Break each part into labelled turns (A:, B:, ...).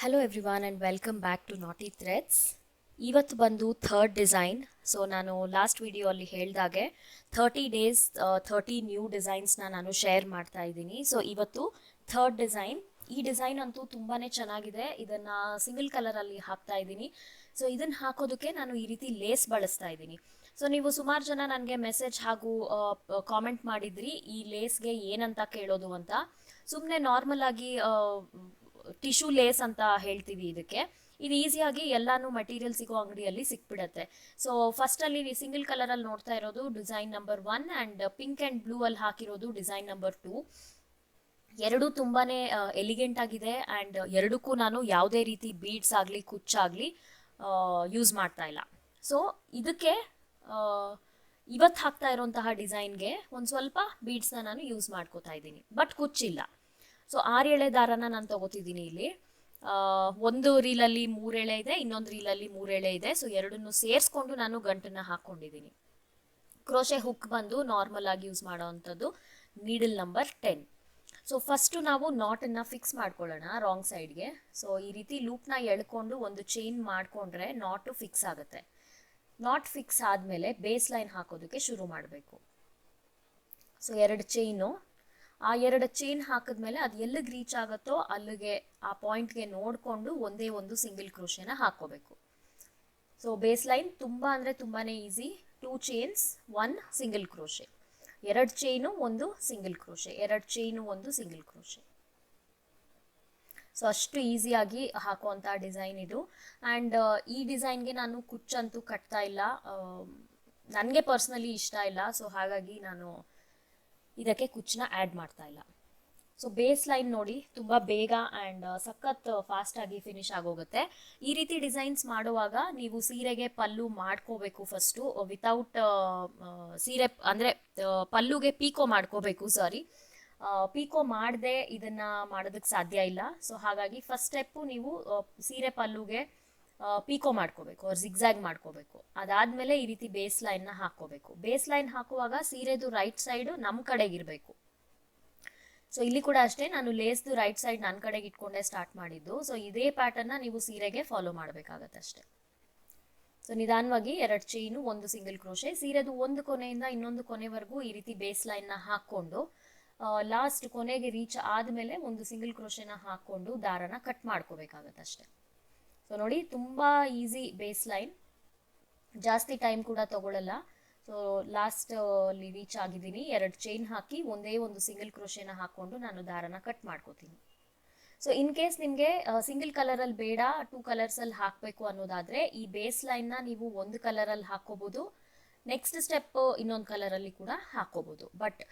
A: Hello everyone and welcome back to knotty threads ಇವತ್ತು ಬಂದು third design so ನಾನು last video ಅಲ್ಲಿ ಹೇಳ್ದಾಗೆ ಥರ್ಟಿ ಡೇಸ್ ಥರ್ಟಿ ನ್ಯೂ ಡಿಸೈನ್ಸ್ನ ನಾನು ಶೇರ್ ಮಾಡ್ತಾ ಇದ್ದೀನಿ. ಸೊ ಇವತ್ತು ಥರ್ಡ್ ಡಿಸೈನ್ ಈ ಡಿಸೈನ್ ಅಂತೂ ತುಂಬಾ ಚೆನ್ನಾಗಿದೆ. ಇದನ್ನು ಸಿಂಗಲ್ ಕಲರಲ್ಲಿ ಹಾಕ್ತಾ ಇದ್ದೀನಿ. ಸೊ ಇದನ್ನು ಹಾಕೋದಕ್ಕೆ ನಾನು ಈ ರೀತಿ ಲೇಸ್ ಬಳಸ್ತಾ ಇದ್ದೀನಿ. ಸೊ ನೀವು ಸುಮಾರು ಜನ ನನಗೆ ಮೆಸೇಜ್ ಹಾಗೂ ಕಾಮೆಂಟ್ ಮಾಡಿದ್ರಿ ಈ ಲೇಸ್ಗೆ ಏನಂತ ಕೇಳೋದು ಅಂತ. ಸುಮ್ಮನೆ ನಾರ್ಮಲ್ ಆಗಿ ಟಿಶ್ಯೂ ಲೇಸ್ ಅಂತ ಹೇಳ್ತೀವಿ ಇದಕ್ಕೆ. ಇದು ಈಸಿಯಾಗಿ ಎಲ್ಲಾನು ಮಟೀರಿಯಲ್ ಸಿಗೋ ಅಂಗಡಿಯಲ್ಲಿ ಸಿಕ್ಬಿಡತ್ತೆ. ಸೊ ಫಸ್ಟ್ ಅಲ್ಲಿ ಸಿಂಗಲ್ ಕಲರ್ ಅಲ್ಲಿ ನೋಡ್ತಾ ಇರೋದು design number one and pink and blue ಅಲ್ಲಿ ಹಾಕಿರೋದು ಡಿಸೈನ್ ನಂಬರ್ ಟೂ ಎರಡೂ ತುಂಬಾನೇ ಎಲಿಗೆಂಟ್ ಆಗಿದೆ ಅಂಡ್ ಎರಡಕ್ಕೂ ನಾನು ಯಾವುದೇ ರೀತಿ ಬೀಡ್ಸ್ ಆಗಲಿ ಕುಚ್ಚಾಗಲಿ ಯೂಸ್ ಮಾಡ್ತಾ ಇಲ್ಲ. ಸೊ ಇದಕ್ಕೆ ಇವತ್ತು ಹಾಕ್ತಾ ಇರೋಂತಹ ಡಿಸೈನ್ಗೆ ಒಂದು ಸ್ವಲ್ಪ ಬೀಡ್ಸ್ನ ನಾನು ಯೂಸ್ ಮಾಡ್ಕೋತಾ ಇದ್ದೀನಿ. ಬಟ್ ಕುಚ್ಚಿಲ್ಲ. ಸೊ ಎಳೆ ದಾರನ ನಾನು ತಗೋತಿದ್ದೀನಿ ಇಲ್ಲಿ. ಒಂದು ರೀಲಲ್ಲಿ ಮೂರೆಳೆ ಇದೆ, ಇನ್ನೊಂದು ರೀಲಲ್ಲಿ ಮೂರೆಳೆ ಇದೆ. ಸೊ ಎರಡನ್ನು ಸೇರಿಸ್ಕೊಂಡು ನಾನು ಗಂಟನ್ನ ಹಾಕೊಂಡಿದ್ದೀನಿ. ಕ್ರೋಶೆ ಹುಕ್ ಬಂದು ನಾರ್ಮಲ್ ಆಗಿ use ಮಾಡೋವಂಥದ್ದು needle number ten so first ನಾವು ನಾಟನ್ನು ಫಿಕ್ಸ್ ಮಾಡ್ಕೊಳ್ಳೋಣ ರಾಂಗ್ ಸೈಡ್ಗೆ ಸೊ ಈ ರೀತಿ ಲೂಪ್ನ ಎಳ್ಕೊಂಡು ಒಂದು ಚೈನ್ ಮಾಡಿಕೊಂಡ್ರೆ ನಾಟು ಫಿಕ್ಸ್ ಆಗುತ್ತೆ. ನಾಟ್ ಫಿಕ್ಸ್ ಆದಮೇಲೆ ಬೇಸ್ ಲೈನ್ ಹಾಕೋದಕ್ಕೆ ಶುರು ಮಾಡಬೇಕು. ಸೊ ಎರಡು ಚೈನು ಆ ಎರಡು ಚೈನ್ ಹಾಕಿದ್ಮೇಲೆ ಅದು ಎಲ್ಲಿಗೆ ರೀಚ್ ಆಗುತ್ತೋ ಅಲ್ಲಿಗೆ ಆ ಪಾಯಿಂಟ್ಗೆ ನೋಡಿಕೊಂಡು ಒಂದೇ ಒಂದು ಸಿಂಗಲ್ ಕ್ರೋಶೆನ ಹಾಕೋಬೇಕು. ಸೊ ಬೇಸ್ ಲೈನ್ ತುಂಬ ಅಂದರೆ ತುಂಬಾ easy two chains one single crochet ಎರಡು ಚೈನು ಒಂದು ಸಿಂಗಲ್ ಕ್ರೋಶೆ ಎರಡು ಚೈನು ಒಂದು ಸಿಂಗಲ್ ಕ್ರೋಶೆ ಸೊ ಅಷ್ಟು ಈಸಿಯಾಗಿ ಹಾಕುವಂಥ ಡಿಸೈನ್ ಇದು. ಆ್ಯಂಡ್ ಈ ಡಿಸೈನ್ಗೆ ನಾನು ಕುಚ್ಚಂತೂ ಕಟ್ತಾ ಇಲ್ಲ. ನನಗೆ ಪರ್ಸ್ನಲಿ ಇಷ್ಟ ಇಲ್ಲ. ಸೊ ಹಾಗಾಗಿ ನಾನು ಇದಕ್ಕೆ ಕುಚ್ಚನ್ನ ಆ್ಯಡ್ ಮಾಡ್ತಾ ಇಲ್ಲ. ಸೊ ಬೇಸ್ ಲೈನ್ ನೋಡಿ ತುಂಬ ಬೇಗ ಆ್ಯಂಡ್ ಸಖತ್ ಆಗಿ ಫಿನಿಶ್ ಆಗೋಗುತ್ತೆ. ಈ ರೀತಿ ಡಿಸೈನ್ಸ್ ಮಾಡುವಾಗ ನೀವು ಸೀರೆಗೆ ಪಲ್ಲು ಮಾಡ್ಕೋಬೇಕು ಫಸ್ಟು ವಿತೌಟ್ ಸೀರೆ, ಅಂದರೆ ಪಲ್ಲುಗೆ ಪೀಕೋ ಮಾಡ್ಕೋಬೇಕು ಸಾರಿ ಪೀಕೋ ಮಾಡದೆ ಇದನ್ನ ಮಾಡೋದಕ್ಕೆ ಸಾಧ್ಯ ಇಲ್ಲ. ಸೊ ಹಾಗಾಗಿ ಫಸ್ಟ್ ಸ್ಟೆಪ್ಪು ನೀವು ಸೀರೆ ಪಲ್ಲುಗೆ ಪೀಕೋ ಮಾಡ್ಕೋಬೇಕು ಅವ್ರು ಜಿಗ್ಜಾಗ್ ಮಾಡ್ಕೋಬೇಕು. ಅದಾದ್ಮೇಲೆ ಈ ರೀತಿ ಬೇಸ್ ಲೈನ್ನ ಹಾಕೋಬೇಕು ಬೇಸ್ ಲೈನ್ ಹಾಕುವಾಗ ಸೀರೆದು ರೈಟ್ ಸೈಡ್ ನಮ್ಮ ಕಡೆಗಿರಬೇಕು ಸೊ ಇಲ್ಲಿ ಕೂಡ ಅಷ್ಟೇ ನಾನು ಲೇಸ್ದು ರೈಟ್ ಸೈಡ್ ನನ್ನ ಕಡೆಗೆ ಇಟ್ಕೊಂಡೆ ಸ್ಟಾರ್ಟ್ ಮಾಡಿದ್ದು. ಸೊ ಇದೇ ಪ್ಯಾಟರ್ನ ನೀವು ಸೀರೆಗೆ ಫಾಲೋ ಮಾಡಬೇಕಾಗತ್ತೆ ಅಷ್ಟೇ. ಸೊ ನಿಧಾನವಾಗಿ ಎರಡು ಚೈನು ಒಂದು ಸಿಂಗಲ್ ಕ್ರೋಶೆ ಸೀರೆದು ಒಂದು ಕೊನೆಯಿಂದ ಇನ್ನೊಂದು ಕೊನೆವರೆಗೂ ಈ ರೀತಿ ಬೇಸ್ ಲೈನ್ನ ಹಾಕ್ಕೊಂಡು ಲಾಸ್ಟ್ ಕೊನೆಗೆ ರೀಚ್ ಆದಮೇಲೆ ಒಂದು ಸಿಂಗಲ್ ಕ್ರೋಶೆನ ಹಾಕ್ಕೊಂಡು ದಾರನ ಕಟ್ ಮಾಡ್ಕೋಬೇಕಾಗತ್ತೆ ಅಷ್ಟೇ. ಸೊ ನೋಡಿ, ತುಂಬ ಈಸಿ ಬೇಸ್ ಲೈನ್ ಜಾಸ್ತಿ ಟೈಮ್ ಕೂಡ ತಗೊಳ್ಳಲ್ಲ ಸೊ ಲಾಸ್ಟ್ ಅಲ್ಲಿ ರೀಚ್ ಆಗಿದ್ದೀನಿ. ಎರಡು ಚೈನ್ ಹಾಕಿ ಒಂದೇ ಒಂದು ಸಿಂಗಲ್ ಕ್ರೋಶೆನ ಹಾಕ್ಕೊಂಡು ನಾನು ದಾರನ ಕಟ್ ಮಾಡ್ಕೋತೀನಿ. ಸೊ ಇನ್ ಕೇಸ್ ನಿಮಗೆ ಸಿಂಗಲ್ ಕಲರಲ್ಲಿ ಬೇಡ ಟೂ ಕಲರ್ಸಲ್ಲಿ ಹಾಕಬೇಕು ಅನ್ನೋದಾದರೆ ಈ ಬೇಸ್ ಲೈನ್ನ ನೀವು ಒಂದು ಕಲರಲ್ಲಿ ಹಾಕೋಬೋದು ನೆಕ್ಸ್ಟ್ ಸ್ಟೆಪ್ ಇನ್ನೊಂದು ಕಲರಲ್ಲಿ ಕೂಡ ಹಾಕೋಬೋದು ಬಟ್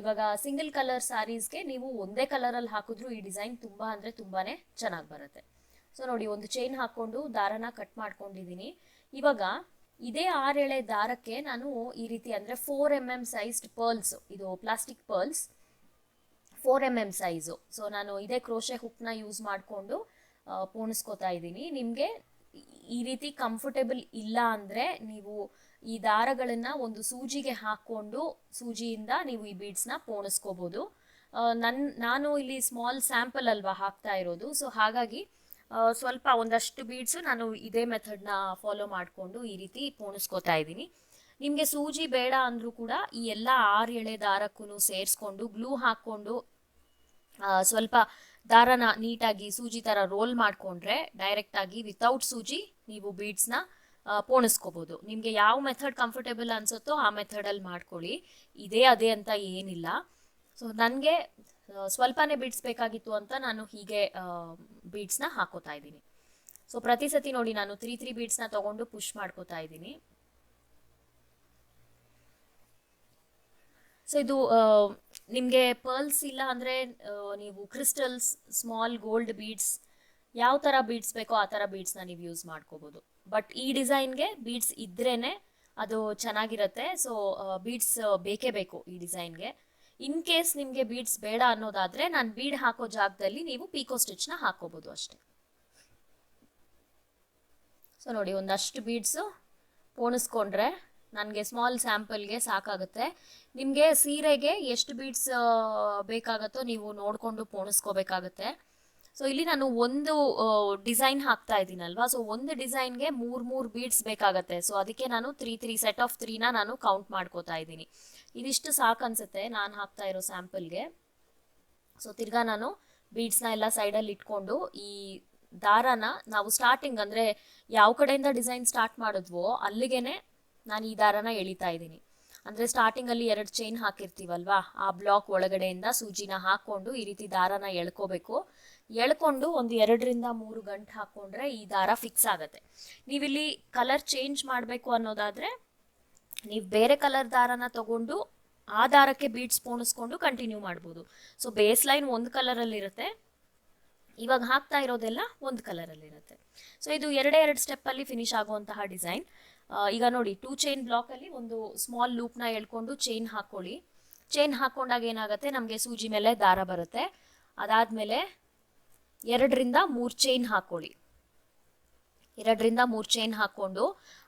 A: ಇವಾಗ ಸಿಂಗಲ್ ಕಲರ್ ಸಾರೀಸ್ಗೆ ನೀವು ಒಂದೇ ಕಲರಲ್ಲಿ ಹಾಕಿದ್ರು ಈ ಡಿಸೈನ್ ತುಂಬ ಅಂದರೆ ತುಂಬಾ ಚೆನ್ನಾಗಿ ಬರುತ್ತೆ. ಸೊ ನೋಡಿ, ಒಂದು ಚೈನ್ ಹಾಕ್ಕೊಂಡು ದಾರನ ಕಟ್ ಮಾಡ್ಕೊಂಡಿದ್ದೀನಿ. ಇವಾಗ ಇದೇ ಆರೆಳೆ ದಾರಕ್ಕೆ ನಾನು ಈ ರೀತಿ ಅಂದರೆ four M M sized pearls ಇದು plastic pearls four M M size so ನಾನು ಇದೇ ಕ್ರೋಶೆ ಹುಕ್ನ ಯೂಸ್ ಮಾಡಿಕೊಂಡು ಪೋಣಿಸ್ಕೊತಾ ಇದ್ದೀನಿ. ನಿಮಗೆ ಈ ರೀತಿ ಕಂಫರ್ಟೇಬಲ್ ಇಲ್ಲ ಅಂದರೆ ನೀವು ಈ ದಾರಗಳನ್ನು ಒಂದು ಸೂಜಿಗೆ ಹಾಕ್ಕೊಂಡು ಸೂಜಿಯಿಂದ ನೀವು ಈ ಬೀಡ್ಸ್ನ ಪೋಣಿಸ್ಕೋಬೋದು. ನನ್ನ ನಾನು ಇಲ್ಲಿ ಸ್ಮಾಲ್ ಸ್ಯಾಂಪಲ್ ಅಲ್ವಾ ಹಾಕ್ತಾ ಇರೋದು. ಸೊ ಹಾಗಾಗಿ ಸ್ವಲ್ಪ ಒಂದಷ್ಟು ಬೀಡ್ಸು ನಾನು ಇದೇ ಮೆಥಡ್ನ ಫಾಲೋ ಮಾಡಿಕೊಂಡು ಈ ರೀತಿ ಪೋಣಿಸ್ಕೋತಾ ಇದ್ದೀನಿ. ನಿಮಗೆ ಸೂಜಿ ಬೇಡ ಅಂದರೂ ಕೂಡ ಈ ಎಲ್ಲ ಆರು ಎಳೆ ದಾರಕ್ಕೂ ಸೇರಿಸ್ಕೊಂಡು ಗ್ಲೂ ಹಾಕ್ಕೊಂಡು ಸ್ವಲ್ಪ ದಾರನ ನೀಟಾಗಿ ಸೂಜಿ ಥರ ರೋಲ್ ಮಾಡಿಕೊಂಡ್ರೆ ಡೈರೆಕ್ಟಾಗಿ ವಿತೌಟ್ ಸೂಜಿ ನೀವು ಬೀಡ್ಸ್ನ ಪೋಣಿಸ್ಕೋಬೋದು. ನಿಮಗೆ ಯಾವ ಮೆಥಡ್ ಕಂಫರ್ಟೇಬಲ್ ಅನಿಸುತ್ತೋ ಆ ಮೆಥಡಲ್ಲಿ ಮಾಡ್ಕೊಳ್ಳಿ. ಇದೇ ಅದೇ ಅಂತ ಏನಿಲ್ಲ. ಸೊ ನನಗೆ ಸ್ವಲ್ಪನೇ ಬೀಡ್ಸ್ ಬೇಕಾಗಿತ್ತು ಅಂತ ನಾನು ಹೀಗೆ ಬೀಡ್ಸ್ನ ಹಾಕೋತಾ ಇದ್ದೀನಿ. ಸೊ ಪ್ರತಿ ಸತಿ ನೋಡಿ ನಾನು ತ್ರೀ ತ್ರೀ ಬೀಡ್ಸ್ನ ತಗೊಂಡು ಪುಷ್ ಮಾಡ್ಕೋತಾ ಇದ್ದೀನಿ. ಸೊ ಇದು ನಿಮಗೆ ಪರ್ಲ್ಸ್ ಇಲ್ಲ ಅಂದರೆ ನೀವು ಕ್ರಿಸ್ಟಲ್ಸ್ ಸ್ಮಾಲ್ ಗೋಲ್ಡ್ ಬೀಡ್ಸ್ ಯಾವ ಥರ ಬೀಡ್ಸ್ ಬೇಕೋ ಆ ಥರ ಬೀಡ್ಸ್ನ ನೀವು ಯೂಸ್ ಮಾಡ್ಕೋಬೋದು. ಬಟ್ ಈ ಡಿಸೈನ್ಗೆ ಬೀಡ್ಸ್ ಇದ್ರೇ ಅದು ಚೆನ್ನಾಗಿರುತ್ತೆ. ಸೊ ಬೀಡ್ಸ್ ಬೇಕೇ ಬೇಕು ಈ ಡಿಸೈನ್ಗೆ ಇನ್ ಕೇಸ್ ನಿಮಗೆ ಬೀಡ್ಸ್ ಬೇಡ ಅನ್ನೋದಾದ್ರೆ ನಾನು ಬೀಡ್ ಹಾಕೋ ಜಾಗದಲ್ಲಿ ನೀವು ಪೀಕೋ ಸ್ಟಿಚ್ನ ಹಾಕೋಬಹುದು ಅಷ್ಟೇ. ಸೊ ನೋಡಿ, ಒಂದಷ್ಟು ಬೀಡ್ಸು ಪೋಣಿಸ್ಕೊಂಡ್ರೆ ನನಗೆ ಸ್ಮಾಲ್ ಸ್ಯಾಂಪಲ್ಗೆ ಸಾಕಾಗುತ್ತೆ. ನಿಮಗೆ ಸೀರೆಗೆ ಎಷ್ಟು ಬೀಡ್ಸ್ ಬೇಕಾಗುತ್ತೋ ನೀವು ನೋಡಿಕೊಂಡು ಪೋಣಿಸ್ಕೋಬೇಕಾಗತ್ತೆ. ಸೊ ಇಲ್ಲಿ ನಾನು ಒಂದು ಡಿಸೈನ್ ಹಾಕ್ತಾ ಇದ್ದೀನಲ್ವಾ? ಸೊ ಒಂದು ಡಿಸೈನ್ಗೆ ಮೂರು ಮೂರು ಬೀಡ್ಸ್ ಬೇಕಾಗತ್ತೆ. ಸೊ ಅದಕ್ಕೆ ನಾನು ತ್ರೀ ತ್ರೀ ಸೆಟ್ ಆಫ್ ತ್ರೀನ ನಾನು ಕೌಂಟ್ ಮಾಡ್ಕೋತಾ ಇದ್ದೀನಿ. ಇದಿಷ್ಟು ಸಾಕು ಅನ್ಸುತ್ತೆ ನಾನು ಹಾಕ್ತಾ ಇರೋ ಸ್ಯಾಂಪಲ್ಗೆ ಸೊ ತಿರ್ಗಾ ನಾನು ಬೀಡ್ಸ್ನ ಎಲ್ಲ ಸೈಡಲ್ಲಿ ಇಟ್ಕೊಂಡು ಈ ದಾರಾನ ನಾವು ಸ್ಟಾರ್ಟಿಂಗ್ ಅಂದರೆ ಯಾವ ಕಡೆಯಿಂದ ಡಿಸೈನ್ ಸ್ಟಾರ್ಟ್ ಮಾಡಿದ್ವೋ ಅಲ್ಲಿಗೆನೆ ನಾನು ಈ ದಾರಾನ ಎಳಿತಾ ಇದ್ದೀನಿ. ಅಂದರೆ ಸ್ಟಾರ್ಟಿಂಗಲ್ಲಿ ಎರಡು ಚೈನ್ ಹಾಕಿರ್ತೀವಲ್ವಾ, ಆ ಬ್ಲಾಕ್ ಒಳಗಡೆಯಿಂದ ಸೂಜಿನ ಹಾಕೊಂಡು ಈ ರೀತಿ ದಾರಾನ ಎಳ್ಕೋಬೇಕು. ಎಳ್ಕೊಂಡು ಒಂದು ಎರಡರಿಂದ ಮೂರು ಗಂಟು ಹಾಕೊಂಡ್ರೆ ಈ ದಾರ ಫಿಕ್ಸ್ ಆಗುತ್ತೆ. ನೀವಿಲ್ಲಿ ಕಲರ್ ಚೇಂಜ್ ಮಾಡಬೇಕು ಅನ್ನೋದಾದ್ರೆ, ನೀವು ಬೇರೆ ಕಲರ್ ದಾರನ ತಗೊಂಡು ಆ ದಾರಕ್ಕೆ ಬೀಟ್ಸ್ ಪೋಣಿಸ್ಕೊಂಡು ಕಂಟಿನ್ಯೂ ಮಾಡ್ಬೋದು. ಸೊ ಬೇಸ್ ಲೈನ್ ಒಂದು ಕಲರಲ್ಲಿರುತ್ತೆ ಇವಾಗ ಹಾಕ್ತಾ ಇರೋದೆಲ್ಲ ಒಂದು ಕಲರಲ್ಲಿರುತ್ತೆ ಸೊ ಇದು ಎರಡೇ ಎರಡು ಸ್ಟೆಪ್ಪಲ್ಲಿ ಫಿನಿಶ್ ಆಗುವಂತಹ ಡಿಸೈನ್ ಈಗ ನೋಡಿ ಟೂ ಚೈನ್ ಬ್ಲಾಕಲ್ಲಿ ಒಂದು ಸ್ಮಾಲ್ ಲೂಪ್ನ ಎಳ್ಕೊಂಡು ಚೈನ್ ಹಾಕ್ಕೊಳ್ಳಿ ಚೈನ್ ಹಾಕ್ಕೊಂಡಾಗ ಏನಾಗುತ್ತೆ? ನಮಗೆ ಸೂಜಿ ಮೇಲೆ ದಾರ ಬರುತ್ತೆ. ಅದಾದಮೇಲೆ ಎರಡರಿಂದ ಮೂರು ಚೈನ್ ಹಾಕ್ಕೊಳ್ಳಿ ಎರಡರಿಂದ ಮೂರು ಚೈನ್ ಹಾಕ್ಕೊಂಡು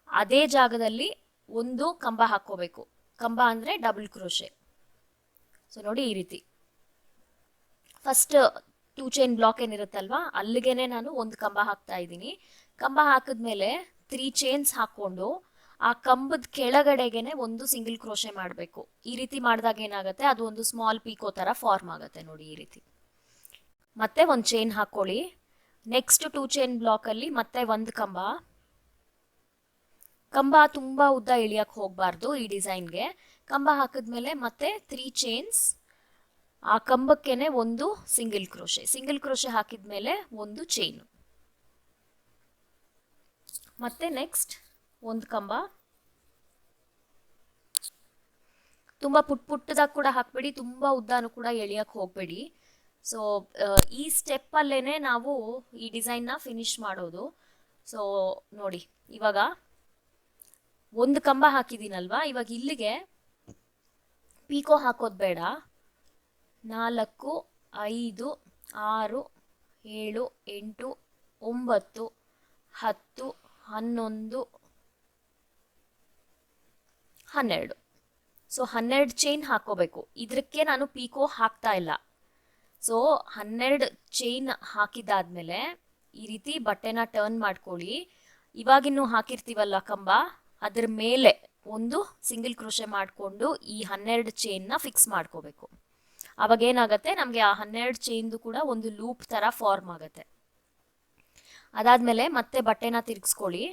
A: ಅದೇ ಜಾಗದಲ್ಲಿ ಒಂದು ಕಂಬ ಹಾಕ್ಕೋಬೇಕು. ಕಂಬ ಅಂದರೆ ಡಬಲ್ ಕ್ರೋಶೆ ಸೊ ನೋಡಿ ಈ ರೀತಿ. ಫಸ್ಟ್ ಟೂ ಚೈನ್ ಬ್ಲಾಕ್ ಏನಿರುತ್ತಲ್ವಾ, ಅಲ್ಲಿಗೆನೆ ನಾನು ಒಂದು ಕಂಬ ಹಾಕ್ತಾ ಇದ್ದೀನಿ. ಕಂಬ ಹಾಕಿದ್ಮೇಲೆ ತ್ರೀ ಚೈನ್ಸ್ ಹಾಕೊಂಡು ಆ ಕಂಬದ ಕೆಳಗಡೆಗೆನೆ ಒಂದು ಸಿಂಗಲ್ ಕ್ರೋಶೆ ಮಾಡಬೇಕು. ಈ ರೀತಿ ಮಾಡಿದಾಗ ಏನಾಗುತ್ತೆ? ಅದು ಒಂದು ಸ್ಮಾಲ್ ಪೀಕೋ ಥರ ಫಾರ್ಮ್ ಆಗುತ್ತೆ ನೋಡಿ ಈ ರೀತಿ. ಮತ್ತೆ ಒಂದು ಚೈನ್ ಹಾಕೊಳ್ಳಿ. ನೆಕ್ಸ್ಟ್ ಟೂ ಚೈನ್ ಬ್ಲಾಕಲ್ಲಿ ಮತ್ತೆ ಒಂದು ಕಂಬ. ಕಂಬ ತುಂಬ ಉದ್ದ ಇಳಿಯಕ್ಕೆ ಹೋಗಬಾರ್ದು ಈ ಡಿಸೈನ್ಗೆ ಕಂಬ ಹಾಕಿದ್ಮೇಲೆ ಮತ್ತೆ ತ್ರೀ ಚೈನ್ಸ್ ಆ ಕಂಬಕ್ಕೇನೆ ಒಂದು ಸಿಂಗಲ್ ಕ್ರೋಶೆ ಸಿಂಗಲ್ ಕ್ರೋಶೆ ಹಾಕಿದ್ಮೇಲೆ ಒಂದು ಚೈನು ಮತ್ತೆ ನೆಕ್ಸ್ಟ್ ಒಂದು ಕಂಬ. ತುಂಬ ಪುಟ್ ಪುಟ್ಟದಾಗಿ ಕೂಡ ಹಾಕ್ಬೇಡಿ, ತುಂಬ ಉದ್ದಾನು ಕೂಡ ಎಳಿಯಕ್ಕೆ ಹೋಗಬೇಡಿ. ಸೊ ಈ ಸ್ಟೆಪ್ಪಲ್ಲೇ ನಾವು ಈ ಡಿಸೈನ್ನ ಫಿನಿಶ್ ಮಾಡೋದು. ಸೊ ನೋಡಿ, ಇವಾಗ ಒಂದು ಕಂಬ ಹಾಕಿದ್ದೀನಲ್ವಾ ಇವಾಗ ಇಲ್ಲಿಗೆ ಪೀಕೋ ಹಾಕೋದು ಬೇಡ. ನಾಲ್ಕು, ಐದು, ಆರು, ಏಳು, ಎಂಟು, ಒಂಬತ್ತು, ಹತ್ತು ಹನ್ನೊಂದು, ಹನ್ನೆರಡು. ಸೊ ಹನ್ನೆರಡು ಚೈನ್ ಹಾಕೋಬೇಕು. ಇದಕ್ಕೆ ನಾನು ಪೀಕೋ ಹಾಕ್ತಾ ಇಲ್ಲ. ಸೊ ಹನ್ನೆರಡು ಚೈನ್ ಹಾಕಿದ್ದಾದ್ಮೇಲೆ ಈ ರೀತಿ ಬಟ್ಟೆನ ಟರ್ನ್ ಮಾಡ್ಕೊಳ್ಳಿ. ಇವಾಗಿನ್ನು ಹಾಕಿರ್ತೀವಲ್ಲ ಕಂಬ, ಅದ್ರ ಮೇಲೆ ಒಂದು ಸಿಂಗಲ್ ಕ್ರೋಶೆ ಮಾಡಿಕೊಂಡು ಈ ಹನ್ನೆರಡು ಚೈನ್ನ ಫಿಕ್ಸ್ ಮಾಡ್ಕೋಬೇಕು. ಅವಾಗ ಏನಾಗುತ್ತೆ? ನಮಗೆ ಆ ಹನ್ನೆರಡು ಚೈನ್ದು ಕೂಡ ಒಂದು ಲೂಪ್ ಥರ ಫಾರ್ಮ್ ಆಗುತ್ತೆ. ಅದಾದಮೇಲೆ ಮತ್ತೆ ಬಟ್ಟೆನ ತಿರ್ಗಿಸ್ಕೊಳ್ಳಿ.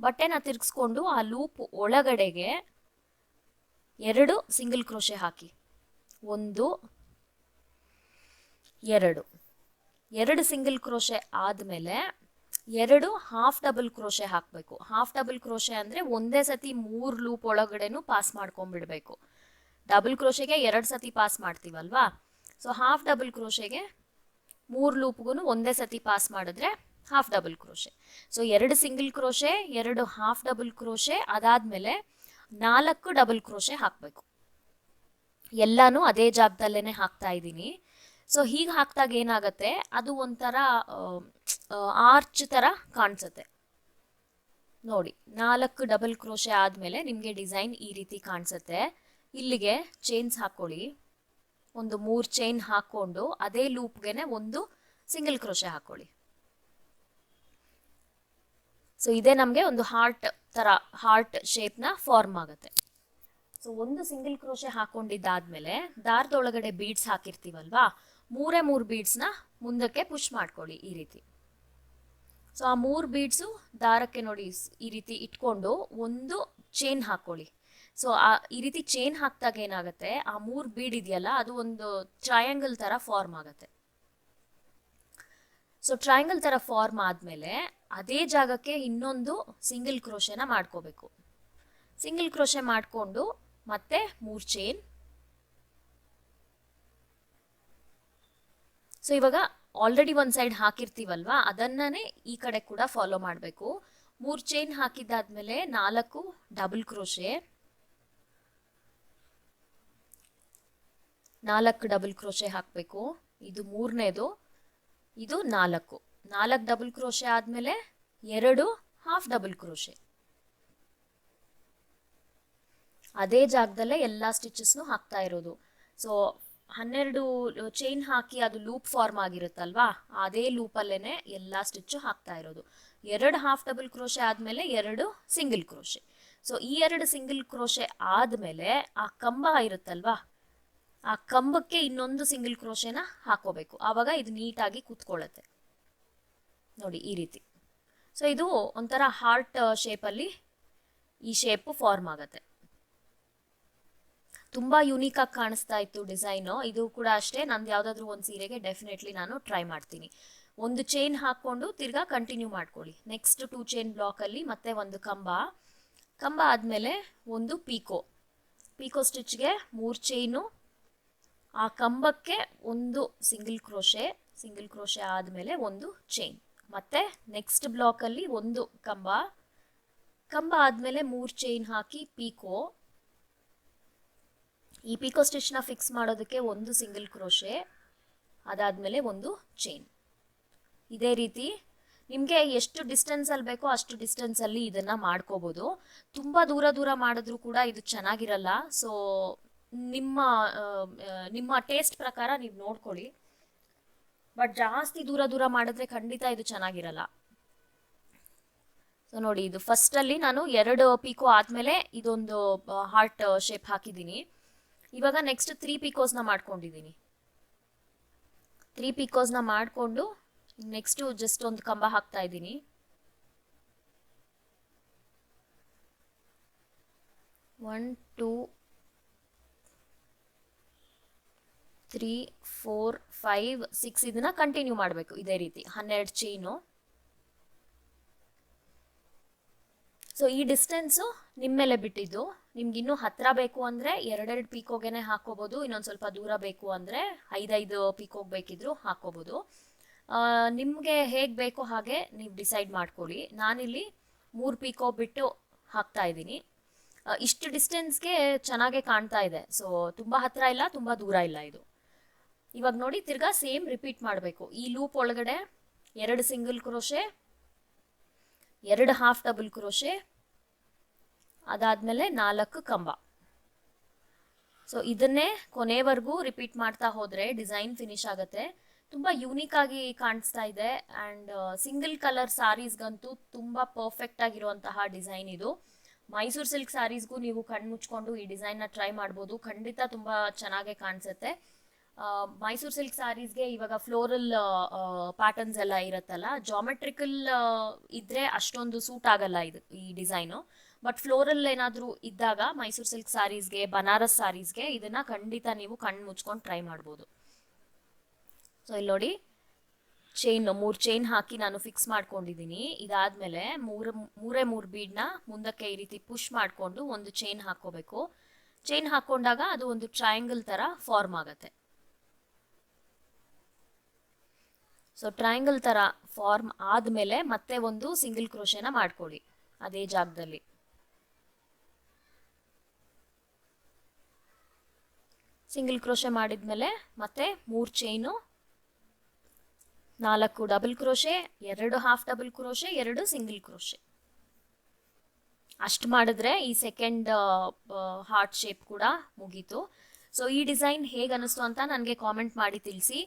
A: ಬಟ್ಟೆನ ತಿರ್ಗಿಸ್ಕೊಂಡು ಆ ಲೂಪ್ ಒಳಗಡೆಗೆ ಎರಡು ಸಿಂಗಲ್ ಕ್ರೋಶೆ ಹಾಕಿ. ಒಂದು, ಎರಡು. ಎರಡು ಸಿಂಗಲ್ ಕ್ರೋಶೆ ಆದಮೇಲೆ ಎರಡು ಹಾಫ್ ಡಬಲ್ ಕ್ರೋಶೆ ಹಾಕಬೇಕು. ಹಾಫ್ ಡಬಲ್ ಕ್ರೋಶೆ ಅಂದರೆ ಒಂದೇ ಸತಿ ಮೂರು ಲೂಪ್ ಒಳಗಡೆನೂ ಪಾಸ್ ಮಾಡ್ಕೊಂಡ್ಬಿಡ್ಬೇಕು. ಡಬಲ್ ಕ್ರೋಶೆಗೆ ಎರಡು ಸತಿ ಪಾಸ್ ಮಾಡ್ತೀವಲ್ವಾ? ಸೊ ಹಾಫ್ ಡಬಲ್ ಕ್ರೋಶೆಗೆ ಮೂರು ಲೂಪ್ಗೂ ಒಂದೇ ಸತಿ ಪಾಸ್ ಮಾಡಿದ್ರೆ ಹಾಫ್ ಡಬಲ್ ಕ್ರೋಶೆ ಸೊ ಎರಡು ಸಿಂಗಲ್ ಕ್ರೋಶೆ ಎರಡು ಹಾಫ್ ಡಬಲ್ ಕ್ರೋಶೆ ಅದಾದಮೇಲೆ ನಾಲ್ಕು ಡಬಲ್ ಕ್ರೋಶೆ ಹಾಕಬೇಕು. ಎಲ್ಲಾನು ಅದೇ ಜಾಗದಲ್ಲೇ ಹಾಕ್ತಾ ಇದ್ದೀನಿ. ಸೊ ಹೀಗೆ ಹಾಕಿದಾಗ ಏನಾಗುತ್ತೆ? ಅದು ಒಂಥರ ಆರ್ಚ್ ಥರ ಕಾಣಿಸುತ್ತೆ. ನೋಡಿ, ನಾಲ್ಕು ಡಬಲ್ ಕ್ರೋಶೆ ಆದಮೇಲೆ ನಿಮಗೆ ಡಿಸೈನ್ ಈ ರೀತಿ ಕಾಣಿಸುತ್ತೆ. ಇಲ್ಲಿಗೆ ಚೈನ್ಸ್ ಹಾಕ್ಕೊಳ್ಳಿ ಒಂದು ಮೂರು ಚೈನ್ ಹಾಕ್ಕೊಂಡು ಅದೇ ಲೂಪ್ಗೆ ಒಂದು ಸಿಂಗಲ್ ಕ್ರೋಶೆ ಹಾಕ್ಕೊಳ್ಳಿ ಸೊ ಇದೇ ನಮಗೆ ಒಂದು ಹಾರ್ಟ್ ಥರ ಹಾರ್ಟ್ ಶೇಪ್ನ ಫಾರ್ಮ್ ಆಗುತ್ತೆ. ಸೊ ಒಂದು ಸಿಂಗಲ್ ಕ್ರೋಶೆ ಹಾಕೊಂಡಿದ್ದಾದ್ಮೇಲೆ ದಾರದೊಳಗಡೆ ಬೀಡ್ಸ್ ಹಾಕಿರ್ತೀವಲ್ವಾ? ಮೂರೇ ಮೂರು ಬೀಡ್ಸ್ನ ಮುಂದಕ್ಕೆ ಪುಷ್ ಮಾಡ್ಕೊಳ್ಳಿ ಈ ರೀತಿ. ಸೊ ಆ ಮೂರು ಬೀಡ್ಸು ದಾರಕ್ಕೆ ನೋಡಿ ಈ ರೀತಿ ಇಟ್ಕೊಂಡು ಒಂದು ಚೈನ್ ಹಾಕ್ಕೊಳ್ಳಿ ಸೊ ಆ, ಈ ರೀತಿ ಚೈನ್ ಹಾಕಿದಾಗ ಏನಾಗುತ್ತೆ? ಆ ಮೂರು ಬೀಡ್ ಇದೆಯಲ್ಲ, ಅದು ಒಂದು ಟ್ರಯಾಂಗಲ್ ಥರ ಫಾರ್ಮ್ ಆಗುತ್ತೆ. ಸೊ ಟ್ರಯಾಂಗಲ್ ಥರ ಫಾರ್ಮ್ ಆದಮೇಲೆ ಅದೇ ಜಾಗಕ್ಕೆ ಇನ್ನೊಂದು ಸಿಂಗಲ್ ಕ್ರೋಶೆನ ಮಾಡ್ಕೋಬೇಕು. ಸಿಂಗಲ್ ಕ್ರೋಶೆ ಮಾಡಿಕೊಂಡು ಮತ್ತೆ ಮೂರು ಚೈನ್ ಸೊ ಇವಾಗ ಆಲ್ರೆಡಿ ಒಂದು ಸೈಡ್ ಹಾಕಿರ್ತೀವಲ್ವಾ, ಅದನ್ನೇ ಈ ಕಡೆ ಕೂಡ ಫಾಲೋ ಮಾಡಬೇಕು. ಮೂರು ಚೈನ್ ಹಾಕಿದ್ದಾದ್ಮೇಲೆ ನಾಲ್ಕು ಡಬಲ್ ಕ್ರೋಶೆ ನಾಲ್ಕು ಡಬಲ್ ಕ್ರೋಶೆ ಹಾಕಬೇಕು. ಇದು ಮೂರನೇದು, ಇದು ನಾಲ್ಕು. ನಾಲ್ಕು ಡಬಲ್ ಕ್ರೋಶೆ ಆದಮೇಲೆ ಎರಡು ಹಾಫ್ ಡಬಲ್ ಕ್ರೋಶೆ ಅದೇ ಜಾಗದಲ್ಲೇ ಎಲ್ಲ ಸ್ಟಿಚಸ್ನು ಹಾಕ್ತಾ ಇರೋದು. ಸೊ ಹನ್ನೆರಡು ಚೈನ್ ಹಾಕಿ ಅದು ಲೂಪ್ ಫಾರ್ಮ್ ಆಗಿರುತ್ತಲ್ವಾ? ಅದೇ ಲೂಪಲ್ಲೇನೆ ಎಲ್ಲ ಸ್ಟಿಚ್ಚು ಹಾಕ್ತಾ ಇರೋದು. ಎರಡು ಹಾಫ್ ಡಬಲ್ ಕ್ರೋಶೆ ಆದಮೇಲೆ ಎರಡು ಸಿಂಗಲ್ ಕ್ರೋಶೆ ಸೊ ಈ ಎರಡು ಸಿಂಗಲ್ ಕ್ರೋಶೆ ಆದಮೇಲೆ ಆ ಕಂಬ ಇರುತ್ತಲ್ವಾ? ಆ ಕಂಬಕ್ಕೆ ಇನ್ನೊಂದು ಸಿಂಗಲ್ ಕ್ರೋಶೆನ ಹಾಕೋಬೇಕು. ಆವಾಗ ಇದು ನೀಟಾಗಿ ಕೂತ್ಕೊಳ್ಳುತ್ತೆ. ನೋಡಿ, ಈ ರೀತಿ. ಸೊ ಇದು ಒಂಥರ ಹಾರ್ಟ್ ಶೇಪಲ್ಲಿ ಈ ಶೇಪು ಫಾರ್ಮ್ ಆಗುತ್ತೆ. ತುಂಬ ಯೂನಿಕ್ ಆಗಿ ಕಾಣಿಸ್ತಾ ಇತ್ತು ಡಿಸೈನು ಇದು ಕೂಡ ಅಷ್ಟೇ. ನಂದು ಯಾವುದಾದ್ರೂ ಒಂದು ಸೀರೆಗೆ ಡೆಫಿನೆಟ್ಲಿ ನಾನು ಟ್ರೈ ಮಾಡ್ತೀನಿ. ಒಂದು ಚೈನ್ ಹಾಕ್ಕೊಂಡು ತಿರ್ಗಾ ಕಂಟಿನ್ಯೂ ಮಾಡ್ಕೊಳ್ಳಿ. ನೆಕ್ಸ್ಟ್ ಟೂ ಚೈನ್ ಬ್ಲಾಕಲ್ಲಿ ಮತ್ತೆ ಒಂದು ಕಂಬ. ಕಂಬ ಆದಮೇಲೆ ಒಂದು ಪೀಕೋ ಪೀಕೋ ಸ್ಟಿಚ್ಗೆ ಮೂರು ಚೈನು ಆ ಕಂಬಕ್ಕೆ ಒಂದು ಸಿಂಗಲ್ ಕ್ರೋಶೆ ಸಿಂಗಲ್ ಕ್ರೋಶೆ ಆದಮೇಲೆ ಒಂದು ಚೈನ್ ಮತ್ತು ನೆಕ್ಸ್ಟ್ ಬ್ಲಾಕಲ್ಲಿ ಒಂದು ಕಂಬ. ಕಂಬ ಆದಮೇಲೆ ಮೂರು ಚೈನ್ ಹಾಕಿ ಪೀಕೋ ಈ ಪೀಕೋ ಸ್ಟಿಚ್ನ ಫಿಕ್ಸ್ ಮಾಡೋದಕ್ಕೆ ಒಂದು ಸಿಂಗಲ್ ಕ್ರೋಶೆ ಅದಾದಮೇಲೆ ಒಂದು ಚೈನ್ ಇದೇ ರೀತಿ ನಿಮಗೆ ಎಷ್ಟು ಡಿಸ್ಟೆನ್ಸಲ್ಲಿ ಬೇಕೋ ಅಷ್ಟು ಡಿಸ್ಟೆನ್ಸಲ್ಲಿ ಇದನ್ನು ಮಾಡ್ಕೋಬೋದು. ತುಂಬ ದೂರ ದೂರ ಮಾಡಿದ್ರೂ ಕೂಡ ಇದು ಚೆನ್ನಾಗಿರಲ್ಲ. ಸೊ ನಿಮ್ಮ ನಿಮ್ಮ ಟೇಸ್ಟ್ ಪ್ರಕಾರ ನೀವು ನೋಡ್ಕೊಳ್ಳಿ. ಬಟ್ ಜಾಸ್ತಿ ದೂರ ದೂರ ಮಾಡಿದ್ರೆ ಖಂಡಿತ ಇದು ಚೆನ್ನಾಗಿರಲ್ಲ. ಸೊ ನೋಡಿ, ಇದು ಫಸ್ಟಲ್ಲಿ ನಾನು ಎರಡು ಪೀಕೋ ಆದಮೇಲೆ ಇದೊಂದು ಹಾರ್ಟ್ ಶೇಪ್ ಹಾಕಿದ್ದೀನಿ. ಇವಾಗ ನೆಕ್ಸ್ಟ್ ತ್ರೀ ಪೀಕೋಸ್ನ ಮಾಡ್ಕೊಂಡಿದ್ದೀನಿ. ತ್ರೀ ಪೀಕೋಸ್ನ ಮಾಡಿಕೊಂಡು ನೆಕ್ಸ್ಟು ಜಸ್ಟ್ ಒಂದು ಕಂಬ ಹಾಕ್ತಾ ಇದ್ದೀನಿ. One two three four five six ಇದನ್ನ ಕಂಟಿನ್ಯೂ ಮಾಡಬೇಕು ಇದೇ ರೀತಿ. ಹನ್ನೆರಡು ಚೈನು ಸೊ ಈ ಡಿಸ್ಟೆನ್ಸು ನಿಮ್ಮ ಮೇಲೆ ಬಿಟ್ಟಿದ್ದು. ನಿಮ್ಗೆ ಇನ್ನೂ ಹತ್ತಿರ ಬೇಕು ಅಂದರೆ ಎರಡೆರಡು ಪೀಕೋಗೆನೆ ಹಾಕೋಬೋದು ಇನ್ನೊಂದು ಸ್ವಲ್ಪ ದೂರ ಬೇಕು ಅಂದರೆ ಐದೈದು ಪೀಕೋಗ್ ಬೇಕಿದ್ರು ಹಾಕೋಬೋದು ನಿಮಗೆ ಹೇಗೆ ಬೇಕೋ ಹಾಗೆ ನೀವು ಡಿಸೈಡ್ ಮಾಡ್ಕೊಳ್ಳಿ. ನಾನಿಲ್ಲಿ ಮೂರು ಪೀಕೋ ಬಿಟ್ಟು ಹಾಕ್ತಾ ಇದ್ದೀನಿ. ಇಷ್ಟು ಡಿಸ್ಟೆನ್ಸ್ಗೆ ಚೆನ್ನಾಗೆ ಕಾಣ್ತಾ ಇದೆ. ಸೊ ತುಂಬ ಹತ್ತಿರ ಇಲ್ಲ, ತುಂಬ ದೂರ ಇಲ್ಲ ಇದು. ಇವಾಗ ನೋಡಿ ತಿರ್ಗಾ ಸೇಮ್ ರಿಪೀಟ್ ಮಾಡಬೇಕು. ಈ ಲೂಪ್ ಒಳಗಡೆ ಎರಡು ಸಿಂಗಲ್ ಕ್ರೋಶೆ, ಎರಡು ಹಾಫ್ ಡಬಲ್ ಕ್ರೋಶೆ, ಅದಾದಮೇಲೆ ನಾಲ್ಕು ಕಂಬ. ಸೊ ಇದನ್ನೇ ಕೊನೆವರೆಗೂ ರಿಪೀಟ್ ಮಾಡ್ತಾ ಹೋದರೆ ಡಿಸೈನ್ ಫಿನಿಶ್ ಆಗುತ್ತೆ. ತುಂಬ ಯೂನಿಕ್ ಆಗಿ ಕಾಣಿಸ್ತಾ ಇದೆ ಆ್ಯಂಡ್ ಸಿಂಗಲ್ ಕಲರ್ ಸ್ಯಾರೀಸ್ಗಂತೂ ತುಂಬ ಪರ್ಫೆಕ್ಟ್ ಆಗಿರುವಂತಹ ಡಿಸೈನ್ ಇದು. ಮೈಸೂರು ಸಿಲ್ಕ್ ಸ್ಯಾರೀಸ್ಗೂ ನೀವು ಕಣ್ಣು ಮುಚ್ಕೊಂಡು ಈ ಡಿಸೈನ್ನ ಟ್ರೈ ಮಾಡ್ಬೋದು. ಖಂಡಿತ ತುಂಬ ಚೆನ್ನಾಗೇ ಕಾಣಿಸುತ್ತೆ. ಮೈಸೂರು ಸಿಲ್ಕ್ ಸ್ಯಾರೀಸ್ಗೆ ಇವಾಗ ಫ್ಲೋರಲ್ ಪ್ಯಾಟರ್ನ್ಸ್ ಎಲ್ಲ ಇರುತ್ತಲ್ಲ ಜಾಮೆಟ್ರಿಕಲ್ ಇದ್ರೆ ಅಷ್ಟೊಂದು ಸೂಟ್ ಆಗಲ್ಲ ಇದು, ಈ ಡಿಸೈನು ಬಟ್ ಫ್ಲೋರಲ್ ಏನಾದರೂ ಇದ್ದಾಗ ಮೈಸೂರು ಸಿಲ್ಕ್ ಸ್ಯಾರೀಸ್ಗೆ ಬನಾರಸ್ ಸ್ಯಾರೀಸ್ಗೆ ಇದನ್ನ ಖಂಡಿತ ನೀವು ಕಣ್ಣು ಮುಚ್ಕೊಂಡು ಟ್ರೈ ಮಾಡ್ಬೋದು. ಸೊ ಇಲ್ಲಿ ನೋಡಿ ಚೈನ್ ಮೂರು ಚೈನ್ ಹಾಕಿ ನಾನು ಫಿಕ್ಸ್ ಮಾಡ್ಕೊಂಡಿದ್ದೀನಿ ಇದಾದ್ಮೇಲೆ ಮೂರು, ಮೂರೇ ಮೂರು ಬೀಡ್ನ ಮುಂದಕ್ಕೆ ಈ ರೀತಿ ಪುಷ್ ಮಾಡಿಕೊಂಡು ಒಂದು ಚೈನ್ ಹಾಕೋಬೇಕು ಚೈನ್ ಹಾಕೊಂಡಾಗ ಅದು ಒಂದು ಟ್ರಯಾಂಗಲ್ ಥರ ಫಾರ್ಮ್ ಆಗುತ್ತೆ. ಸೊ ಟ್ರಯಾಂಗಲ್ ಥರ ಫಾರ್ಮ್ ಆದಮೇಲೆ ಮತ್ತೆ ಒಂದು ಸಿಂಗಲ್ ಕ್ರೋಶೆನ ಮಾಡ್ಕೊಳ್ಳಿ. ಅದೇ ಜಾಗದಲ್ಲಿ. ಸಿಂಗಲ್ ಕ್ರೋಶೆ ಮಾಡಿದ್ಮೇಲೆ ಮತ್ತೆ ಮೂರು ಚೈನು ನಾಲ್ಕು ಡಬಲ್ ಕ್ರೋಶೆ ಎರಡು ಹಾಫ್ ಡಬಲ್ ಕ್ರೋಶೆ ಎರಡು ಸಿಂಗಲ್ ಕ್ರೋಶೆ ಅಷ್ಟು ಮಾಡಿದ್ರೆ ಈ ಸೆಕೆಂಡ್ ಹಾರ್ಟ್ ಶೇಪ್ ಕೂಡ ಮುಗೀತು. ಸೊ ಈ ಡಿಸೈನ್ ಹೇಗೆ ಅಂತ ನನಗೆ ಕಾಮೆಂಟ್ ಮಾಡಿ ತಿಳಿಸಿ.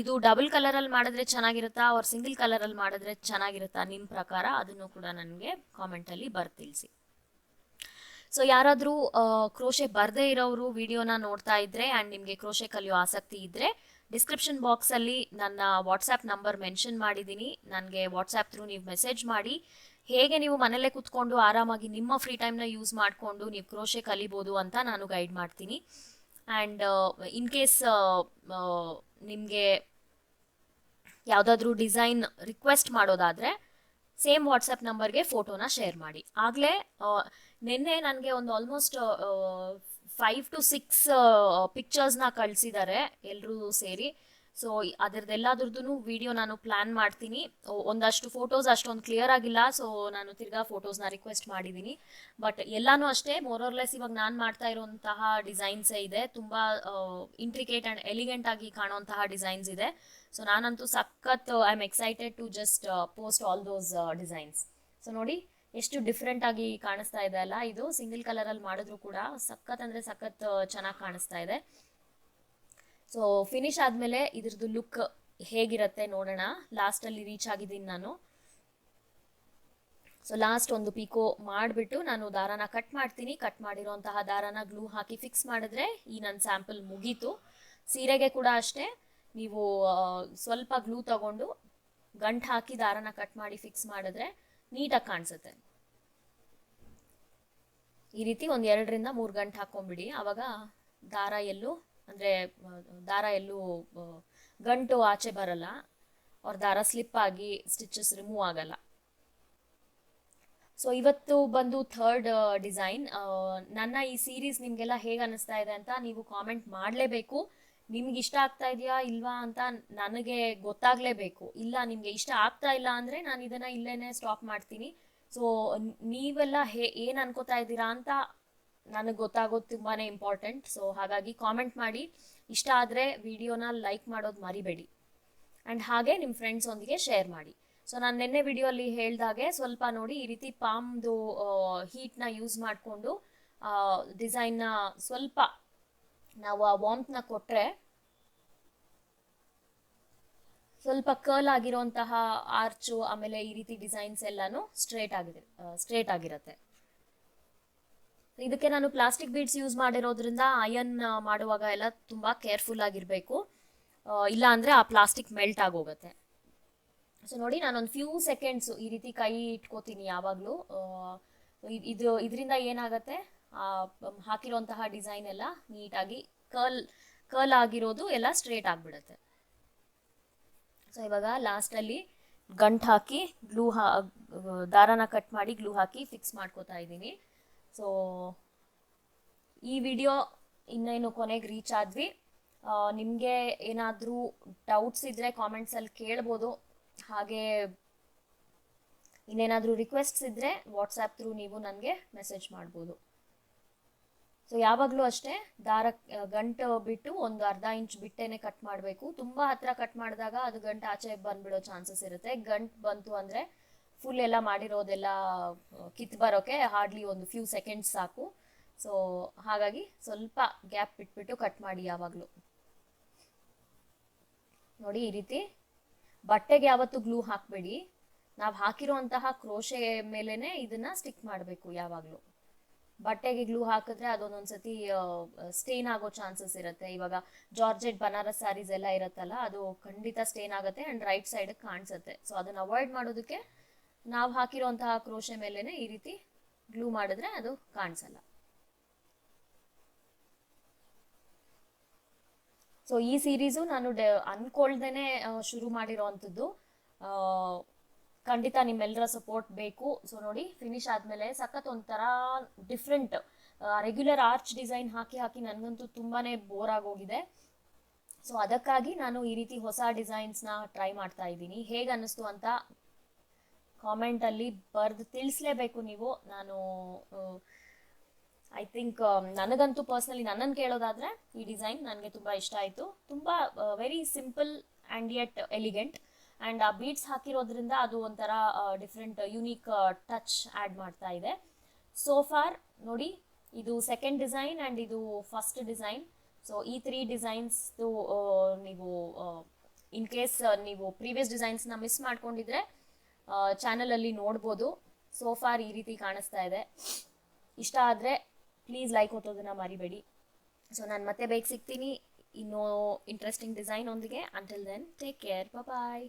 A: ಇದು ಡಬಲ್ ಕಲರಲ್ಲಿ ಮಾಡಿದ್ರೆ ಚೆನ್ನಾಗಿರುತ್ತಾ? ಅವ್ರ ಸಿಂಗಲ್ ಕಲರಲ್ಲಿ ಮಾಡಿದ್ರೆ ಚೆನ್ನಾಗಿರುತ್ತಾ ನಿಮ್ಮ ಪ್ರಕಾರ? ಅದನ್ನು ಕೂಡ ನನಗೆ ಕಾಮೆಂಟಲ್ಲಿ ಬರ್ ತಿಳಿಸಿ ಸೊ ಯಾರಾದರೂ ಕ್ರೋಶೆ ಬರದೇ ಇರೋರು ವಿಡಿಯೋನ ನೋಡ್ತಾ ಇದ್ರೆ ಆ್ಯಂಡ್ ನಿಮಗೆ ಕ್ರೋಶೆ ಕಲಿಯೋ ಆಸಕ್ತಿ ಇದ್ದರೆ ಡಿಸ್ಕ್ರಿಪ್ಷನ್ ಬಾಕ್ಸಲ್ಲಿ ನನ್ನ ವಾಟ್ಸ್ಆ್ಯಪ್ ನಂಬರ್ ಮೆನ್ಷನ್ ಮಾಡಿದ್ದೀನಿ. ನನಗೆ ವಾಟ್ಸ್ಆ್ಯಪ್ ಥ್ರೂ ನೀವು ಮೆಸೇಜ್ ಮಾಡಿ. ಹೇಗೆ ನೀವು ಮನೆಯಲ್ಲೇ ಕೂತ್ಕೊಂಡು ಆರಾಮಾಗಿ ನಿಮ್ಮ ಫ್ರೀ ಟೈಮ್ನ ಯೂಸ್ ಮಾಡಿಕೊಂಡು ನೀವು ಕ್ರೋಶೆ ಕಲಿಬೋದು ಅಂತ ನಾನು ಗೈಡ್ ಮಾಡ್ತೀನಿ. ಆ್ಯಂಡ್ ಇನ್ ಕೇಸ್ ನಿಮಗೆ ಯಾವುದಾದ್ರೂ ಡಿಸೈನ್ ರಿಕ್ವೆಸ್ಟ್ ಮಾಡೋದಾದರೆ ಸೇಮ್ ವಾಟ್ಸಪ್ ನಂಬರ್ಗೆ ಫೋಟೋನ ಶೇರ್ ಮಾಡಿ. ಆಗಲೇ ನಿನ್ನೆ ನನಗೆ ಒಂದು ಆಲ್ಮೋಸ್ಟ್ ಫೈವ್ ಟು ಸಿಕ್ಸ್ ಪಿಕ್ಚರ್ಸ್ನ ಕಳಿಸಿದ್ದಾರೆ ಎಲ್ಲರೂ ಸೇರಿ. ಸೊ ಅದರದ್ದೆಲ್ಲದ್ರದ್ದು ವಿಡಿಯೋ ನಾನು ಪ್ಲ್ಯಾನ್ ಮಾಡ್ತೀನಿ. ಒಂದಷ್ಟು ಫೋಟೋಸ್ ಅಷ್ಟೊಂದು ಕ್ಲಿಯರ್ ಆಗಿಲ್ಲ. ಸೊ ನಾನು ತಿರ್ಗಾ ಫೋಟೋಸ್ನ ರಿಕ್ವೆಸ್ಟ್ ಮಾಡಿದ್ದೀನಿ ಬಟ್ ಎಲ್ಲಾನು ಅಷ್ಟೇ ಮೋರರ್ಲೆಸ್ ಇವಾಗ ನಾನು ಮಾಡ್ತಾ ಇರುವಂತಹ ಡಿಸೈನ್ಸೇ ಇದೆ. ತುಂಬ ಇಂಟ್ರಿಕೇಟ್ ಆ್ಯಂಡ್ ಎಲಿಗೆಂಟ್ ಆಗಿ ಕಾಣುವಂತಹ ಡಿಸೈನ್ಸ್ ಇದೆ. ಸೊ ನಾನಂತೂ ಸಖತ್, I am excited to just post all those designs so ನೋಡಿ, ಎಷ್ಟು ಡಿಫ್ರೆಂಟ್ ಆಗಿ ಕಾಣಿಸ್ತಾ ಇದೆ ಅಲ್ಲ ಇದು. ಸಿಂಗಲ್ ಕಲರಲ್ಲಿ ಮಾಡಿದ್ರು ಕೂಡ ಸಖತ್ ಅಂದರೆ ಸಖತ್ ಚೆನ್ನಾಗಿ ಕಾಣಿಸ್ತಾ ಇದೆ. ಸೊ ಫಿನಿಶ್ ಆದಮೇಲೆ ಇದ್ರದ್ದು ಲುಕ್ ಹೇಗಿರುತ್ತೆ ನೋಡೋಣ. ಲಾಸ್ಟಲ್ಲಿ ರೀಚ್ ಆಗಿದ್ದೀನಿ ನಾನು. ಸೊ ಲಾಸ್ಟ್ ಒಂದು ಪಿಕೋ ಮಾಡಿಬಿಟ್ಟು ನಾನು ದಾರಾನ ಕಟ್ ಮಾಡ್ತೀನಿ. ಕಟ್ ಮಾಡಿರೋಂತಹ ದಾರಾನ ಗ್ಲೂ ಹಾಕಿ ಫಿಕ್ಸ್ ಮಾಡಿದ್ರೆ ಈ ನನ್ನ ಸ್ಯಾಂಪಲ್ ಮುಗೀತು. ಸೀರೆಗೆ ಕೂಡ ಅಷ್ಟೇ. ನೀವು ಸ್ವಲ್ಪ ಗ್ಲೂ ತಗೊಂಡು ಗಂಟು ಹಾಕಿ ದಾರಾನ ಕಟ್ ಮಾಡಿ ಫಿಕ್ಸ್ ಮಾಡಿದ್ರೆ ನೀಟಾಗಿ ಕಾಣಿಸುತ್ತೆ. ಈ ರೀತಿ ಒಂದು ಎರಡರಿಂದ ಮೂರು ಗಂಟೆ ಹಾಕೊಂಡ್ಬಿಡಿ. ಆವಾಗ ದಾರ ಎಲ್ಲೂ ಅಂದರೆ ದಾರ ಎಲ್ಲೂ ಗಂಟು ಆಚೆ ಬರಲ್ಲ. ಅವ್ರ ದಾರ ಸ್ಲಿಪ್ ಆಗಿ ಸ್ಟಿಚಸ್ ರಿಮೂವ್ ಆಗಲ್ಲ. ಸೊ ಇವತ್ತು ಬಂದು ಥರ್ಡ್ ಡಿಸೈನ್ ನನ್ನ ಈ ಸೀರೀಸ್ ನಿಮಗೆಲ್ಲ ಹೇಗೆ ಅನಿಸ್ತಾ ಇದೆ ಅಂತ ನೀವು ಕಾಮೆಂಟ್ ಮಾಡಲೇಬೇಕು. ನಿಮ್ಗೆ ಇಷ್ಟ ಆಗ್ತಾ ಇದೆಯಾ ಇಲ್ವಾ ಅಂತ ನನಗೆ ಗೊತ್ತಾಗ್ಲೇಬೇಕು. ಇಲ್ಲ, ನಿಮಗೆ ಇಷ್ಟ ಆಗ್ತಾ ಇಲ್ಲ ಅಂದರೆ ನಾನು ಇದನ್ನು ಇಲ್ಲೇನೆ ಸ್ಟಾಪ್ ಮಾಡ್ತೀನಿ. ಸೊ ನೀವೆಲ್ಲ ಹೇ, ಏನು ಅನ್ಕೋತಾ ಇದ್ದೀರಾ ಅಂತ ನನಗೆ ಗೊತ್ತಾಗೋದು ತುಂಬಾ ಇಂಪಾರ್ಟೆಂಟ್ ಸೊ ಹಾಗಾಗಿ ಕಾಮೆಂಟ್ ಮಾಡಿ. ಇಷ್ಟ ಆದರೆ ವಿಡಿಯೋನ ಲೈಕ್ ಮಾಡೋದು ಮರಿಬೇಡಿ. ಆ್ಯಂಡ್ ಹಾಗೆ ನಿಮ್ಮ ಫ್ರೆಂಡ್ಸ್ ಒಂದಿಗೆ ಶೇರ್ ಮಾಡಿ. ಸೊ ನಾನು ನಿನ್ನೆ ವಿಡಿಯೋ ಅಲ್ಲಿ ಹೇಳ್ದಾಗೆ ಸ್ವಲ್ಪ ನೋಡಿ ಈ ರೀತಿ ಪಾಮ್ದು ಹೀಟ್ನ ಯೂಸ್ ಮಾಡಿಕೊಂಡು ಡಿಸೈನ್ನ ಸ್ವಲ್ಪ ನಾವು ಆ ವಾಮ್ತ್ನ ಕೊಟ್ಟರೆ ಸ್ವಲ್ಪ ಕರ್ಲ್ ಆಗಿರುವಂತಹ ಆರ್ಚು ಆಮೇಲೆ ಈ ರೀತಿ ಡಿಸೈನ್ಸ್ ಎಲ್ಲಾನು ಸ್ಟ್ರೇಟ್ ಆಗಿದೆ ಸ್ಟ್ರೇಟ್ ಆಗಿರುತ್ತೆ. ಇದಕ್ಕೆ ನಾನು ಪ್ಲಾಸ್ಟಿಕ್ ಬೀಡ್ಸ್ ಯೂಸ್ ಮಾಡಿರೋದ್ರಿಂದ ಅಯನ್ ಮಾಡುವಾಗ ಎಲ್ಲ ತುಂಬ ಕೇರ್ಫುಲ್ ಆಗಿರಬೇಕು. ಇಲ್ಲ ಅಂದರೆ ಆ ಪ್ಲಾಸ್ಟಿಕ್ ಮೆಲ್ಟ್ ಆಗೋಗುತ್ತೆ. ಸೊ ನೋಡಿ ನಾನೊಂದು ಫ್ಯೂ ಸೆಕೆಂಡ್ಸ್ ಈ ರೀತಿ ಕೈ ಇಟ್ಕೋತೀನಿ ಯಾವಾಗಲೂ. ಇದು, ಇದರಿಂದ ಏನಾಗುತ್ತೆ? ಹಾಕಿರೋಂತಹ ಡಿಸೈನ್ ಎಲ್ಲ ನೀಟಾಗಿ ಕರ್ಲ್ ಕರ್ಲ್ ಆಗಿರೋದು ಎಲ್ಲ ಸ್ಟ್ರೇಟ್ ಆಗಿಬಿಡುತ್ತೆ. ಸೊ ಇವಾಗ ಲಾಸ್ಟಲ್ಲಿ ಗಂಟು ಹಾಕಿ ಗ್ಲೂ ಹಾ, ದಾರಾನ ಕಟ್ ಮಾಡಿ ಗ್ಲೂ ಹಾಕಿ ಫಿಕ್ಸ್ ಮಾಡ್ಕೋತಾ ಇದ್ದೀನಿ. ಸೊ ಈ ವಿಡಿಯೋ ಇನ್ನೇನು ಕೊನೆಗೆ ರೀಚ್ ಆದ್ವಿ. ನಿಮಗೆ ಏನಾದರೂ ಡೌಟ್ಸ್ ಇದ್ದರೆ ಕಾಮೆಂಟ್ಸಲ್ಲಿ ಕೇಳ್ಬೋದು. ಹಾಗೆ ಇನ್ನೇನಾದರೂ ರಿಕ್ವೆಸ್ಟ್ಸ್ ಇದ್ದರೆ ವಾಟ್ಸಪ್ ಥ್ರೂ ನೀವು ನನಗೆ ಮೆಸೇಜ್ ಮಾಡ್ಬೋದು. ಸೊ ಯಾವಾಗಲೂ ಅಷ್ಟೇ, ದಾರ ಗಂಟು ಬಿಟ್ಟು ಒಂದು ಅರ್ಧ ಇಂಚ್ ಬಿಟ್ಟೇನೆ ಕಟ್ ಮಾಡಬೇಕು. ತುಂಬ ಹತ್ರ ಕಟ್ ಮಾಡಿದಾಗ ಅದು ಗಂಟು ಆಚೆ ಬಂದ್ಬಿಡೋ ಚಾನ್ಸಸ್ ಇರುತ್ತೆ. ಗಂಟು ಬಂತು ಅಂದರೆ ಫುಲ್ ಎಲ್ಲ ಮಾಡಿರೋದೆಲ್ಲ ಕಿತ್ ಬರೋಕೆ ಹಾರ್ಡ್ಲಿ ಒಂದು ಫ್ಯೂ ಸೆಕೆಂಡ್ಸ್ ಸಾಕು. ಸೊ ಹಾಗಾಗಿ ಸ್ವಲ್ಪ ಗ್ಯಾಪ್ ಬಿಟ್ಬಿಟ್ಟು ಕಟ್ ಮಾಡಿ ಯಾವಾಗಲೂ. ನೋಡಿ ಈ ರೀತಿ. ಬಟ್ಟೆಗೆ ಯಾವತ್ತು ಗ್ಲೂ ಹಾಕಬೇಡಿ. ನಾವು ಹಾಕಿರುವಂತಹ ಕ್ರೋಶೆ ಮೇಲೇನೆ ಇದನ್ನ ಸ್ಟಿಕ್ ಮಾಡಬೇಕು ಯಾವಾಗಲೂ. ಬಟ್ಟೆಗೆ ಗ್ಲೂ ಹಾಕಿದ್ರೆ ಅದೊಂದೊಂದ್ಸತಿ ಸ್ಟೇನ್ ಆಗೋ ಚಾನ್ಸಸ್ ಇರುತ್ತೆ. ಇವಾಗ ಜಾರ್ಜೆಟ್ ಬನಾರಸ್ ಸ್ಯಾರೀಸ್ ಎಲ್ಲ ಇರುತ್ತಲ್ಲ, ಅದು ಖಂಡಿತ ಸ್ಟೇನ್ ಆಗುತ್ತೆ ಅಂಡ್ ರೈಟ್ ಸೈಡ್ ಕಾಣಿಸುತ್ತೆ. ಸೊ ಅದನ್ನ ಅವಾಯ್ಡ್ ಮಾಡೋದಕ್ಕೆ ನಾವು ಹಾಕಿರುವಂತಹ ಕ್ರೋಶೆ ಮೇಲೇನೆ ಈ ರೀತಿ ಗ್ಲೂ ಮಾಡಿದ್ರೆ ಅದು ಕಾಣಿಸಲ್ಲ. ಸೊ ಈ ಸೀರೀಸು ನಾನು ಡೆ ಅನ್ಕೊಳ್ದೇನೆ ಶುರು ಮಾಡಿರೋವಂಥದ್ದು ಖಂಡಿತ ನಿಮ್ಮೆಲ್ಲರ ಸಪೋರ್ಟ್ ಬೇಕು. ಸೊ ನೋಡಿ ಫಿನಿಶ್ ಆದಮೇಲೆ ಸಖತ್ ಒಂಥರ ಡಿಫ್ರೆಂಟ್ ರೆಗ್ಯುಲರ್ ಆರ್ಚ್ ಡಿಸೈನ್ ಹಾಕಿ ಹಾಕಿ ನನಗಂತೂ ತುಂಬಾ ಬೋರ್ ಆಗೋಗಿದೆ. ಸೊ ಅದಕ್ಕಾಗಿ ನಾನು ಈ ರೀತಿ ಹೊಸ ಡಿಸೈನ್ಸ್ನ ಟ್ರೈ ಮಾಡ್ತಾ ಇದ್ದೀನಿ. ಹೇಗೆ ಅನ್ನಿಸ್ತು ಅಂತ ಕಾಮೆಂಟಲ್ಲಿ ಬರೆದು ತಿಳಿಸ್ಲೇಬೇಕು ನೀವು. ನಾನು ಐ ಥಿಂಕ್ ನನಗಂತೂ ಪರ್ಸ್ನಲಿ ನನ್ನನ್ನು ಕೇಳೋದಾದರೆ ಈ ಡಿಸೈನ್ ನನಗೆ ತುಂಬ ಇಷ್ಟ ಆಯಿತು. ತುಂಬ very simple and yet elegant and ಆ ಬೀಟ್ಸ್ ಹಾಕಿರೋದ್ರಿಂದ ಅದು ಒಂಥರ ಡಿಫ್ರೆಂಟ್ ಯುನೀಕ್ ಟಚ್ ಆ್ಯಡ್ ಮಾಡ್ತಾ ಇದೆ. ಸೋ ಫಾರ್ ನೋಡಿ, ಇದು ಸೆಕೆಂಡ್ ಡಿಸೈನ್ ಆ್ಯಂಡ್ ಇದು ಫಸ್ಟ್ ಡಿಸೈನ್ ಸೊ ಈ ತ್ರೀ ಡಿಸೈನ್ಸ್ದು ನೀವು ಇನ್ ಕೇಸ್ ನೀವು ಪ್ರೀವಿಯಸ್ ಡಿಸೈನ್ಸ್ನ ಮಿಸ್ ಮಾಡ್ಕೊಂಡಿದ್ರೆ ಚಾನಲಲ್ಲಿ ನೋಡ್ಬೋದು. ಸೋಫಾರ್ ಈ ರೀತಿ ಕಾಣಿಸ್ತಾ ಇದೆ. ಇಷ್ಟ ಆದರೆ ಪ್ಲೀಸ್ ಲೈಕ್ ಒತ್ತೋದನ್ನ ಮರಿಬೇಡಿ. ಸೊ ನಾನು ಮತ್ತೆ ಬೇಗ ಸಿಗ್ತೀನಿ. ಇನ್ನೂ ಇಂಟ್ರೆಸ್ಟಿಂಗ್ ಡಿಸೈನ್ ಒಂದಿಗೆ. Until then take care bye